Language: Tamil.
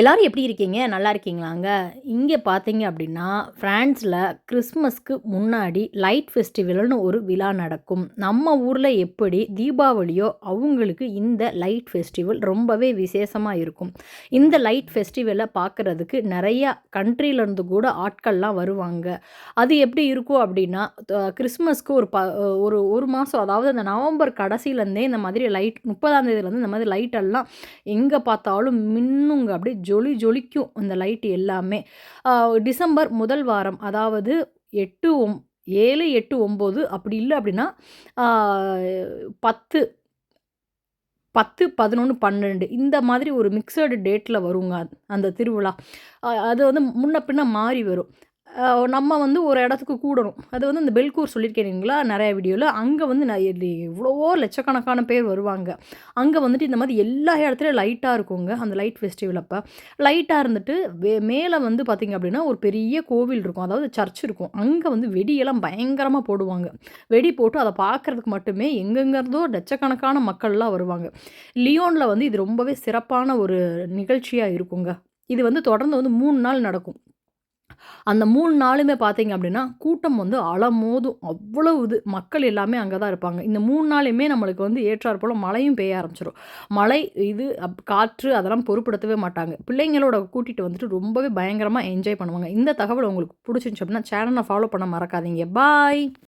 எல்லாரும் எப்படி இருக்கீங்க? நல்லா இருக்கீங்களாங்க? இங்கே பார்த்தீங்க அப்படின்னா ஃப்ரான்ஸில் கிறிஸ்மஸ்க்கு முன்னாடி லைட் ஃபெஸ்டிவல்னு ஒரு விழா நடக்கும். நம்ம ஊரில் எப்படி தீபாவளியோ அவங்களுக்கு இந்த லைட் ஃபெஸ்டிவல் ரொம்பவே விசேஷமாக இருக்கும். இந்த லைட் ஃபெஸ்டிவலை பார்க்குறதுக்கு நிறையா கண்ட்ரிலேருந்து கூட ஆட்கள்லாம் வருவாங்க. அது எப்படி இருக்கும் அப்படின்னா கிறிஸ்மஸ்க்கு ஒரு ப ஒரு ஒரு மாதம் அதாவது அந்த நவம்பர் கடைசியிலேருந்தே இந்த மாதிரி லைட் முப்பதாம் தேதியிலேருந்து இந்த மாதிரி லைட் எல்லாம் எங்கே பார்த்தாலும் மின்னுங்க. அப்படியே ஜொலி ஜொலிக்கும் இந்த லைட் எல்லாமே. டிசம்பர் முதல் வாரம் அதாவது எட்டு ஒம் ஏழு எட்டு ஒம்பது அப்படி இல்லை அப்படின்னா பத்து பத்து பதினொன்று பன்னெண்டு இந்த மாதிரி ஒரு மிக்சடு டேட்டில் வருங்க அந்த திருவிழா. அது வந்து முன்ன பின்ன மாறி வரும். நம்ம வந்து ஒரு இடத்துக்கு கூடணும். அது வந்து இந்த பெல்கூர் சொல்லியிருக்கேனுங்களா நிறைய வீடியோவில் அங்கே வந்து நிறைய இவ்வளோ எவ்வளவோ லட்சக்கணக்கான பேர் வருவாங்க. அங்கே வந்துட்டு இந்த மாதிரி எல்லா இடத்துலையும் லைட்டாக இருக்குங்க அந்த லைட் ஃபெஸ்டிவல் அப்போ. லைட்டாக இருந்துட்டு வே மேலே வந்து பார்த்திங்க அப்படின்னா ஒரு பெரிய கோவில் இருக்கும். அதாவது சர்ச் இருக்கும். அங்கே வந்து வெடியெல்லாம் பயங்கரமாக போடுவாங்க. வெடி போட்டு அதை பார்க்குறதுக்கு மட்டுமே எங்கெங்கிறதோ லட்சக்கணக்கான மக்கள்லாம் வருவாங்க. லியோனில் வந்து இது ரொம்பவே சிறப்பான ஒரு நிகழ்ச்சியாக இருக்குங்க. இது வந்து தொடர்ந்து வந்து மூணு நாள் நடக்கும். அந்த மூணு நாளுமே பார்த்தீங்க அப்படின்னா கூட்டம் வந்து அலமோதும். அவ்வளவு இது. மக்கள் எல்லாமே அங்கே தான் இருப்பாங்க. இந்த மூணு நாளையுமே நம்மளுக்கு வந்து ஏற்றாற் போல் மழையும் பெய்ய ஆரம்பிச்சிடும் மழை இது அப் காற்று அதெல்லாம் பொருட்படுத்தவே மாட்டாங்க. பிள்ளைங்களோட கூட்டிகிட்டு வந்துட்டு ரொம்பவே பயங்கரமாக என்ஜாய் பண்ணுவாங்க. இந்த தகவல் உங்களுக்கு பிடிச்சிருந்துச்சு அப்படின்னா சேனலை ஃபாலோ பண்ண மறக்காதீங்க. பாய்